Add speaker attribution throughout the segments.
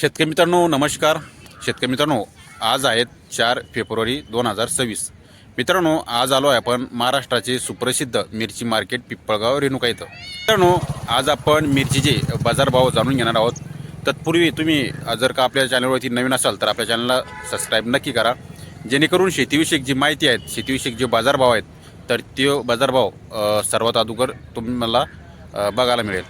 Speaker 1: शेतकरी मित्रांनो नमस्कार. शेतकरी मित्रांनो आज आहेत चार फेब्रुवारी दोन हजार सव्वीस. मित्रांनो आज आलो आहे आपण महाराष्ट्राचे सुप्रसिद्ध मिरची मार्केट पिप्पळगाव रेणुका इथं. मित्रांनो आज आपण मिरचीचे बाजारभाव जाणून घेणार आहोत. तत्पूर्वी तुम्ही जर का आपल्या चॅनलवरती नवीन असाल तर आपल्या चॅनलला सबस्क्राईब नक्की करा. जेणेकरून शेतीविषयक जी माहिती आहेत शेतीविषयक जे बाजारभाव आहेत तर ते बाजारभाव सर्वात अगोदर तुम्हाला बघायला मिळेल.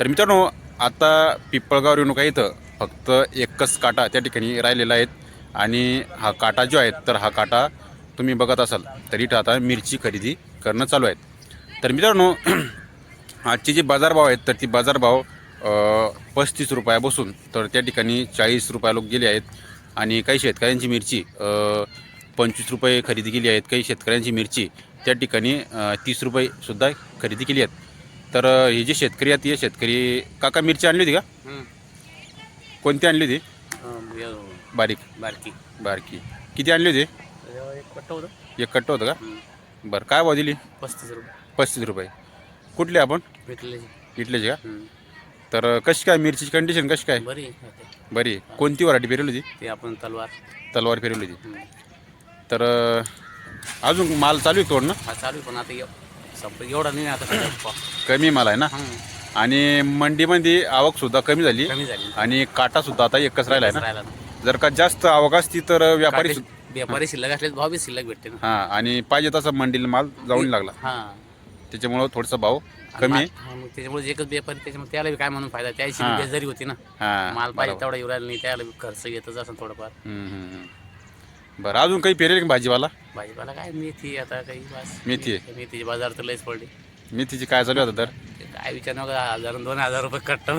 Speaker 1: तर मित्रांनो आता पिप्पळगाव रेणुका इथं फक्त एकच काटा त्या ठिकाणी राहिलेला आहेत आणि हा काटा जो आहे तर हा काटा तुम्ही बघत असाल तर इथं आता मिरची खरेदी करणं चालू आहे. तर मित्रांनो आजचे जे बाजारभाव आहेत तर ती बाजारभाव पस्तीस रुपया बसून तर त्या ठिकाणी चाळीस रुपया लोक गेले आहेत. आणि काही शेतकऱ्यांची मिरची पंचवीस रुपये खरेदी केली आहेत. काही शेतकऱ्यांची मिरची त्या ठिकाणी तीस रुपयेसुद्धा खरेदी केली आहेत. तर हे जे शेतकरी आहेत हे शेतकरी काका मिरची आणली होती का? कोणती आणली होती? बारीक.
Speaker 2: बारकी.
Speaker 1: बारकी. किती आणली होती?
Speaker 2: एक पट्ट होतं.
Speaker 1: एक कट्ट होतं का? बरं काय भाव दिली?
Speaker 2: पस्तीस रुपये.
Speaker 1: पस्तीस रुपये. कुठले आपण?
Speaker 2: भेटले
Speaker 1: इथलेच का? तर कशी काय मिरचीची कंडिशन कशी काय?
Speaker 2: बरी आहे आता.
Speaker 1: बरी आहे. कोणती व्हरायटी पेरवली होती?
Speaker 2: ते आपण तलवार.
Speaker 1: तलवार पेरवली होती. तर अ, अजून माल चालू आहे तोडणं?
Speaker 2: हा चालू आहे, पण आता एव- संप एवढा नाही आता सध्या.
Speaker 1: कमी माल आहे ना?
Speaker 2: हम्म.
Speaker 1: आणि मंडीमध्ये आवक सुद्धा कमी झाली.
Speaker 2: कमी झाली.
Speaker 1: आणि काटा सुद्धा आता एकच राहिला आहे ना?
Speaker 2: राहिला.
Speaker 1: जर का जास्त आवक असती तर व्यापारी
Speaker 2: काटे- व्यापारी शिल्लक असले भाव बी शिल्लक भेटते ना.
Speaker 1: हा आणि पाहिजे तसा मंडीला माल जाऊन लागला.
Speaker 2: हा.
Speaker 1: त्याच्यामुळं थोडासा भाव कमी आहे.
Speaker 2: त्याच्यामुळे एकच व्यापारी त्याच्यामुळे त्याला बी काय म्हणून फायदा? त्याची
Speaker 1: हा.
Speaker 2: बेजारी होती ना.
Speaker 1: हा
Speaker 2: माल पाहिजे
Speaker 1: बरोबर.
Speaker 2: तेवढा येऊ राहिला नाही त्याला बी खर्च येतच असं थोडंफार.
Speaker 1: हम्म, हम्म, हम्म. बरं अजून काही पेरेल का भाजीवाला?
Speaker 2: भाजीपाला काय मेथी आता काही बस.
Speaker 1: मेथी आहे.
Speaker 2: मेथीचे बाजार तर लयच पडले.
Speaker 1: मेथीची काय चालू आहे आता तर
Speaker 2: ते काय विचार नका हजार दोन हजार रुपये कट्ट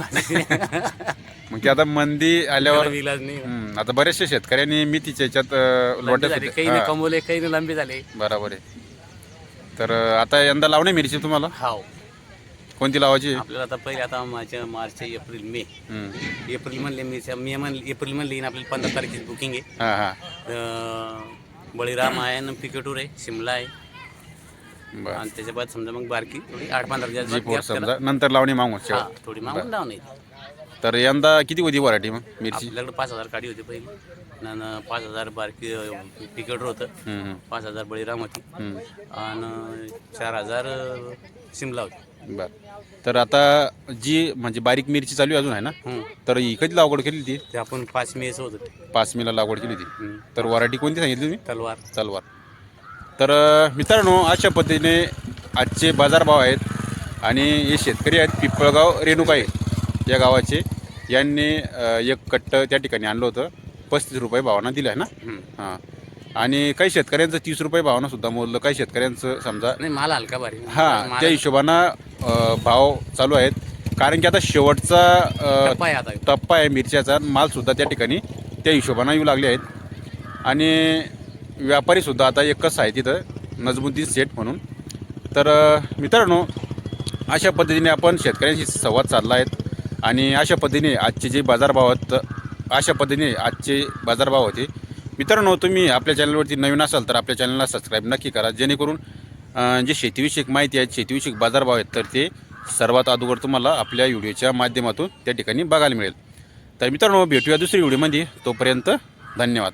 Speaker 1: मग आता मंदी आल्यावर
Speaker 2: विलाज नाही.
Speaker 1: हम्म, आता बरेचसे शेतकऱ्यांनी मेथीच्या याच्यात
Speaker 2: लंबी
Speaker 1: लोट्या
Speaker 2: झाले. काही नाही कमवले काही नाही लंबी झाले.
Speaker 1: बरोबर आहे. तर अ, आता यंदा लावणे मिरची तुम्हाला?
Speaker 2: हाव.
Speaker 1: कोणती लावायची?
Speaker 2: आपल्याला आता पहिले आता माझ्या मार्च एप्रिल मे.
Speaker 1: हम्म.
Speaker 2: एप्रिल म्हणले मी मे म्हणले एप्रिल म्हणले आपल्याला पंधरा तारखेची बुकिंग आहे.
Speaker 1: हा हा.
Speaker 2: बळीराम आहे आणि पिकेटूर आहे शिमला आहे.
Speaker 1: बरं.
Speaker 2: आणि त्याच्या बाद समजा मग बारकी थोडी आठ पंधरा दिवस
Speaker 1: जी पोर. समजा. नंतर लावणी मागू
Speaker 2: हा
Speaker 1: शेवट.
Speaker 2: थोडी मागून लावून येईल
Speaker 1: तर यंदा किती होती व्हरायटी मग? मिरची?
Speaker 2: आपल्याकडे पाच हजार काढी होती पहिली. आणि पाच हजार बारकी पिकेटर होतं.
Speaker 1: हम्म, हम्म,
Speaker 2: पाच हजार बळीराम होती.
Speaker 1: हम्म.
Speaker 2: आणि चार हजार अं, शिमला होती.
Speaker 1: बर. तर आता जी म्हणजे बारीक मिरची चालू आहे अजून आहे ना?
Speaker 2: हम्म.
Speaker 1: तर ही कधी लागवड केली ती
Speaker 2: ते आपण पाच मेच होत होते.
Speaker 1: पाच मेला लागवड केली होती.
Speaker 2: हम्म.
Speaker 1: तर व्हरायटी कोणती सांगितली तुम्ही?
Speaker 2: तलवार.
Speaker 1: तलवार. तर मित्रांनो अशा पद्धतीने आजचे बाजारभाव आहेत आणि हे शेतकरी आहेत पिंपळगाव रेणुकाई या गावाचे. यांनी एक कट्ट त्या ठिकाणी आणलं होतं. पस्तीस रुपये भावानं दिलं आहे ना. हां. आणि काही शेतकऱ्यांचं तीस रुपये भावानं सुद्धा मोजलं काही शेतकऱ्यांचं समजा
Speaker 2: नाही माल हलका भारी.
Speaker 1: हां त्या हिशोबानं भाव चालू आहेत. कारण की आता शेवटचा
Speaker 2: टप्पा आहे
Speaker 1: मिरच्याचा. मालसुद्धा त्या ठिकाणी त्या हिशोबानं येऊ लागले आहेत. आणि व्यापारीसुद्धा आता एकच आहे तिथं नजमुद्दीन सेठ म्हणून. तर मित्रांनो अशा पद्धतीने आपण शेतकऱ्यांशी संवाद साधला आहेत आणि अशा पद्धतीने आजचे जे बाजारभाव आहेत अशा पद्धतीने आजचे बाजारभाव होते. मित्रांनो तुम्ही आपल्या चॅनलवरती नवीन असाल तर आपल्या चॅनलला सबस्क्राईब नक्की करा. जेणेकरून जे शेतीविषयक माहिती आहे शेतीविषयक बाजारभाव आहेत तर ते सर्वात अगोदर तुम्हाला आपल्या व्हिडिओच्या माध्यमातून त्या ठिकाणी बघायला मिळेल. तर मित्रांनो भेटूया दुसरी व्हिडिओमध्ये. तोपर्यंत धन्यवाद.